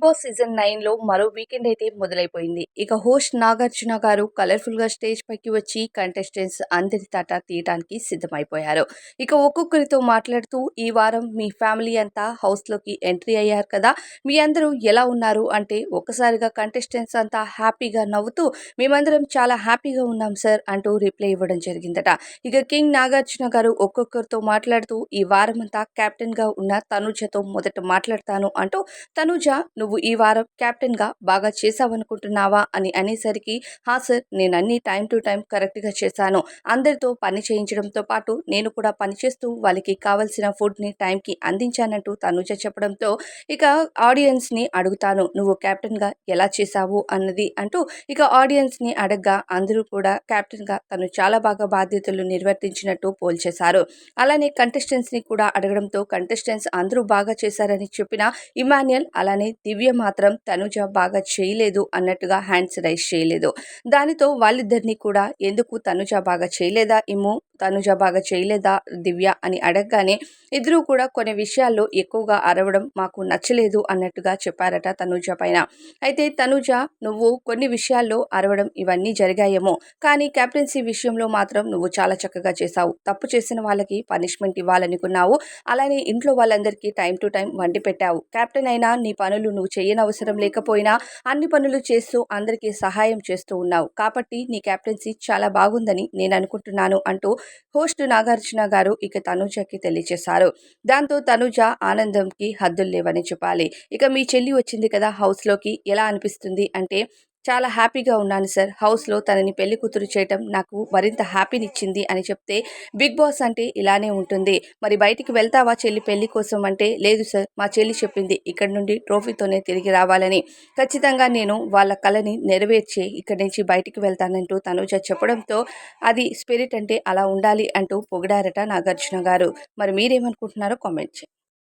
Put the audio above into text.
Big boss season నైన్లో మరో weekend అయితే మొదలైపోయింది. ఇక హోస్ట్ నాగార్జున గారు కలర్ఫుల్గా స్టేజ్ పైకి వచ్చి కంటెస్టెంట్స్ అందరి తట తీయడానికి సిద్ధమైపోయారు. ఇక ఒక్కొక్కరితో మాట్లాడుతూ ఈ వారం మీ ఫ్యామిలీ అంతా హౌస్లోకి ఎంట్రీ అయ్యారు కదా మీ అందరూ ఎలా ఉన్నారు? అంటే ఒక్కసారిగా కంటెస్టెంట్స్ అంతా హ్యాపీగా నవ్వుతూ మేమందరం చాలా హ్యాపీగా ఉన్నాం సార్ అంటూ రిప్లై ఇవ్వడం జరిగిందట. ఇక కింగ్ నాగార్జున గారు ఒక్కొక్కరితో మాట్లాడుతూ ఈ వారం అంతా కెప్టెన్గా ఉన్న తనుజతో మొదట మాట్లాడతాను అంటూ తనుజ నువ్వు నువ్వు ఈ వారం కెప్టెన్గా బాగా చేశావనుకుంటున్నావా అని అనేసరికి హా సార్ నేను అన్ని టైం టు టైం కరెక్ట్గా చేశాను. అందరితో పని చేయించడంతో పాటు నేను కూడా పని చేస్తూ వాళ్ళకి కావలసిన ఫుడ్ని టైంకి అందించానంటూ తనుజ చెప్పడంతో ఇక ఆడియన్స్ని అడుగుతాను నువ్వు కెప్టెన్గా ఎలా చేశావు? అన్నది అంటూ ఇక ఆడియన్స్ని అడగ్గా అందరూ కూడా కెప్టెన్గా తను చాలా బాగా బాధ్యతలు నిర్వర్తించినట్టు పోల్చేశారు. అలానే కంటెస్టెంట్స్ని కూడా అడగడంతో కంటెస్టెంట్స్ అందరూ బాగా చేశారని చెప్పిన ఇమాన్యుయల్ అలానే దివ్య దివ్య మాత్రం తనుజ బాగా చేయలేదు అన్నట్టుగా హ్యాండ్స్ రైస్ చేయలేదు. దానితో వాళ్ళిద్దరినీ కూడా ఎందుకు తనుజ బాగా చేయలేదా ఏమో తనుజ బాగా చేయలేదా దివ్య అని అడగగానే ఇద్దరూ కూడా కొన్ని విషయాల్లో ఎక్కువగా అరవడం మాకు నచ్చలేదు అన్నట్టుగా చెప్పారట తనుజ పైన. అయితే తనుజ నువ్వు కొన్ని విషయాల్లో అరవడం ఇవన్నీ జరిగాయేమో కానీ కెప్టెన్సీ విషయంలో మాత్రం నువ్వు చాలా చక్కగా చేశావు. తప్పు చేసిన వాళ్ళకి పనిష్మెంట్ ఇవ్వాలనుకున్నావు. అలానే ఇంట్లో వాళ్ళందరికీ టైం టు టైం వండి పెట్టావు. కెప్టెన్ అయినా నీ పనులు నువ్వు చేయనవసరం లేకపోయినా అన్ని పనులు చేస్తూ అందరికీ సహాయం చేస్తూ ఉన్నావు. కాబట్టి నీ కెప్టెన్సీ చాలా బాగుందని నేను అనుకుంటున్నాను అంటూ హోస్ట్ నాగార్జున గారు ఇక తనుజకి తెలియజేశారు దాంతో తనుజ ఆనందంకి హద్దులు లేవని చెప్పాలి. ఇక మీ చెల్లి వచ్చింది కదా హౌస్లోకి ఎలా అనిపిస్తుంది అంటే చాలా హ్యాపీగా ఉన్నాను సార్. హౌస్లో తనని పెళ్ళి కూతురు చేయటం నాకు మరింత హ్యాపీనిచ్చింది అని చెప్తే బిగ్ బాస్ అంటే ఇలానే ఉంటుంది. మరి బయటికి వెళ్తావా చెల్లి పెళ్ళి కోసం అంటే లేదు సార్ మా చెల్లి చెప్పింది ఇక్కడ నుండి ట్రోఫీతోనే తిరిగి రావాలని. ఖచ్చితంగా నేను వాళ్ళ కళని నెరవేర్చి ఇక్కడి నుంచి బయటికి వెళ్తానంటూ తనుజ చెప్పడంతో అది స్పిరిట్ అంటే అలా ఉండాలి అంటూ పొగిడారట నాగార్జున గారు. మరి మీరేమనుకుంటున్నారో కామెంట్ చేయండి.